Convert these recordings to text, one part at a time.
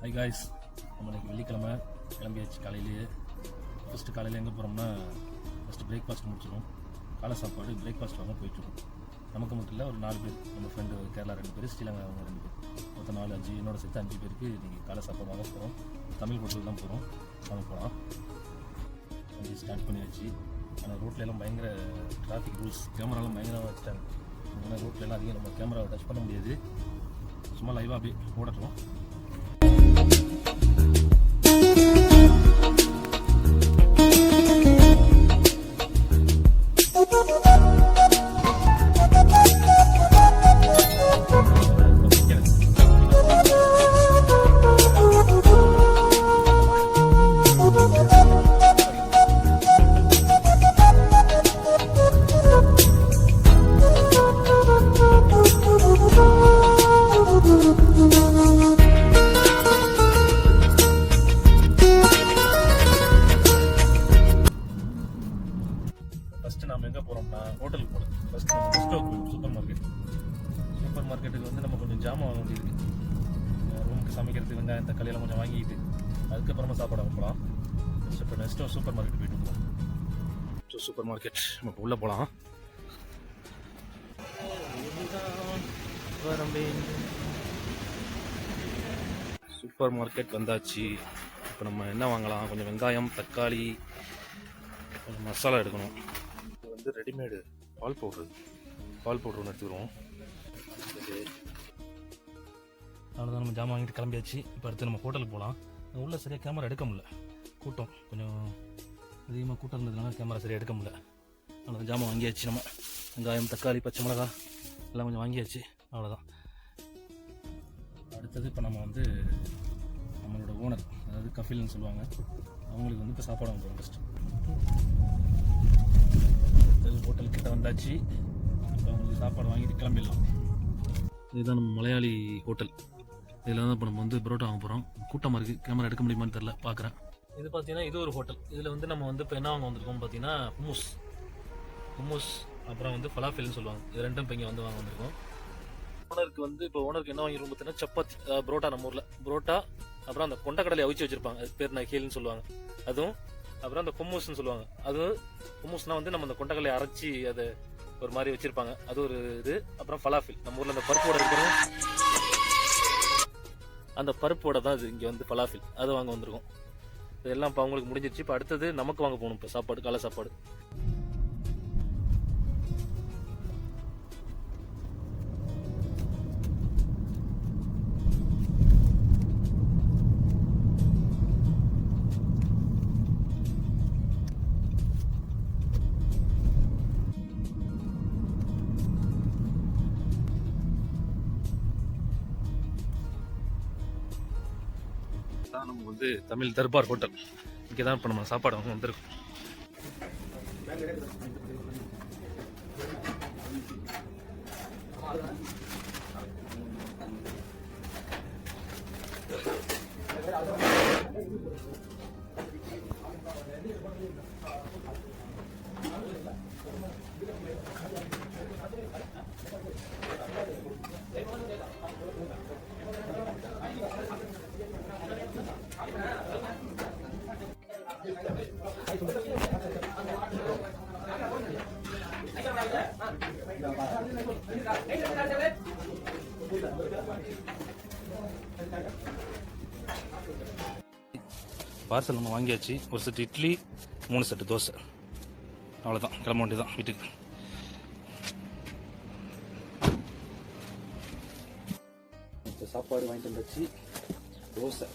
High guys நம்ம இன்றைக்கி வெள்ளிக்கிழமை. கிளம்பியாச்சு காலையிலேயே. ஃபஸ்ட்டு காலையில் எங்கே போகிறோம்னா ஃபஸ்ட்டு பிரேக்ஃபாஸ்ட் முடிச்சிடும் காலை சாப்பாடு பிரேக்ஃபாஸ்ட் வாங்க போயிட்டுருக்கோம். நமக்கு மட்டும் இல்லை ஒரு நாலு பேர். நம்ம ஃப்ரெண்டு கேரளா ரெண்டு பேர் ஸ்ரீலங்கா அவங்க ரெண்டு பேர். மொத்தம் நாலு அஞ்சு என்னோட சேர்த்து அஞ்சு பேருக்கு இன்றைக்கி காலை சாப்பாடு வாங்க போகிறோம் தமிழ் ஹோட்டல் தான் போகிறோம் வாங்க போகலாம் வந்து ஸ்டார்ட் பண்ணியாச்சு. ஆனால் ரோட்ல எல்லாம் பயங்கர டிராஃபிக் ரூல்ஸ் கேமராலாம் பயங்கரமாக வச்சுட்டாங்க. அதனால் ரோட்ல அதிகம் நம்ம கேமராவை டச் பண்ண முடியாது. சும்மா லைவாக அப்படியே ஓடட்டும்? ஃபர்ஸ்ட் நம்ம எங்க போறோம்னா ஹோட்டலுக்கு போறோம். ஃபர்ஸ்ட் நம்ம சூப்பர் மார்க்கெட் சூப்பர் மார்க்கெட்டுக்கு வந்து நம்ம கொஞ்சம் ஜாமான் வாங்க வேண்டியிருக்கு. ரூமுக்கு சமைக்கிறதுக்கு வெங்காயம் தக்காளியெல்லாம் கொஞ்சம் வாங்கிட்டு அதுக்கப்புறமா சாப்பாடு வாங்கலாம் போகலாம் ஃபர்ஸ்ட் இப்போ நெக்ஸ்ட் சூப்பர் மார்க்கெட் போயிட்டு போகலாம் ஸோ சூப்பர் மார்க்கெட் நம்ம உள்ளே போகலாம் சூப்பர் மார்க்கெட் வந்தாச்சு. இப்போ நம்ம என்ன வாங்கலாம்? கொஞ்சம் வெங்காயம் தக்காளி கொஞ்சம் மசாலா எடுக்கணும். வந்து ரெடிமேடு பால் பவுட்ரு பால் பவுட்ரு ஒன்று எடுத்துக்கிறோம் அவ்வளோதான் நம்ம ஜாமான் வாங்கிட்டு கிளம்பியாச்சு. இப்போ அடுத்து நம்ம ஹோட்டலுக்கு போகலாம் உள்ளே சரியாக கேமரா எடுக்க முடியல. கூட்டம் கொஞ்சம் அதிகமாக கூட்டம் இருந்ததுனால கேமரா சரியாக எடுக்க முடியல. அவ்வளோதான் ஜாமான் வாங்கியாச்சு நம்ம. வெங்காயம் தக்காளி பச்சை மிளகா எல்லாம் கொஞ்சம் வாங்கியாச்சு. அவ்வளோதான் அடுத்தது இப்போ நம்ம வந்து நம்மளோட ஓனர் அதாவது கஃபில்னு சொல்லுவாங்க. அவங்களுக்கு வந்து இப்போ சாப்பாடு வாங்க போகிறோம் ஃபஸ்ட்டு அடுத்தது ஹோட்டல் கிட்ட வந்தாச்சு. இப்போ அவங்களுக்கு சாப்பாடு வாங்கிட்டு கிளம்பிடலாம். இதுதான் நம்ம மலையாளி ஹோட்டல். இதில் தான் இப்போ நம்ம வந்து பரோட்டா வாங்க போகிறோம் கூட்டமாக இருக்குது கேமரா எடுக்க முடியுமான்னு தெரில பார்க்குறேன் இது பார்த்தீங்கன்னா இது ஒரு ஹோட்டல். இதில் வந்து நம்ம வந்து இப்போ என்ன வாங்க வந்திருக்கோம் பார்த்தீங்கன்னா ஹுமூஸ் ஹுமூஸ் அப்புறம் வந்து ஃபலாஃபில்னு சொல்லுவாங்க. இது ரெண்டும் இப்போ இங்கே வந்து வாங்க வந்திருக்கோம். ஓனருக்கு வந்து இப்போ ஓனருக்கு என்ன வாங்கிருக்கோம் பார்த்தீங்கன்னா சப்பாத்தி புரோட்டா நம்ம ஊரில். புரோட்டா அப்புறம் அந்த கொண்டக்கடலை அவிச்சு வச்சிருப்பாங்க. அது பேர் நக்கீல்னு சொல்லுவாங்க. அதுவும் அப்புறம் அந்த கும்மூஸ்னு சொல்லுவாங்க. அது கும்மூஸ்னா வந்து நம்ம அந்த கொண்டக்கல்லை அரைச்சி அதை ஒரு மாதிரி வச்சிருப்பாங்க. அது ஒரு இது. அப்புறம் ஃபலாஃபில் நம்ம ஊரில் அந்த பருப்போட இருக்கிறோம் அந்த பருப்போட தான் இது இங்கே வந்து ஃபலாஃபில் அது வாங்க வந்திருக்கோம். இதெல்லாம் இப்போ அவங்களுக்கு முடிஞ்சிருச்சு. இப்போ அடுத்தது நமக்கு வாங்க போகணும். இப்போ சாப்பாடு காலை சாப்பாடு. நம்ம வந்து தமிழ் தர்பார் ஹோட்டல். இங்கே தான் இப்போ நம்ம சாப்பாடு வாங்க வந்திருக்கோம். பார்சல் நம்ம வாங்கியாச்சு. ஒரு செட்டு இட்லி மூணு செட்டு தோசை. அவ்வளோதான் கிளம்ப வேண்டியதான் வீட்டுக்கு. சாப்பாடு வாங்கிட்டு வந்தாச்சு. தோசை.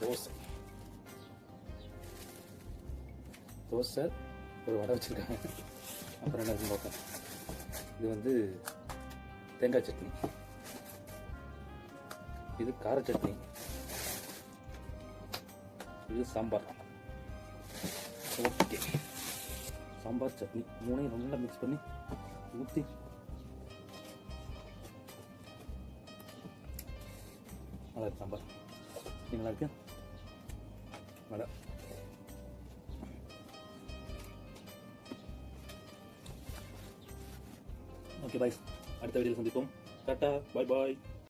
தோசை. தோசை ஒரு வடை வச்சுருக்காங்க. அப்புறம் என்ன இருக்குன்னு பார்ப்போம். இது வந்து தேங்காய் சட்னி. இது கார சட்னி. இது சாம்பார். ஓகே. சாம்பார் சட்னி. மூணையும் நல்லா மிக்ஸ் பண்ணி ஊற்றி நல்லா இருக்கு சாம்பார். இது நல்லா இருக்கு? மேடம். ஓகே பாய்ஸ் அடுத்த வீடியோவில் சந்திப்போம். டாட்டா பாய் பாய்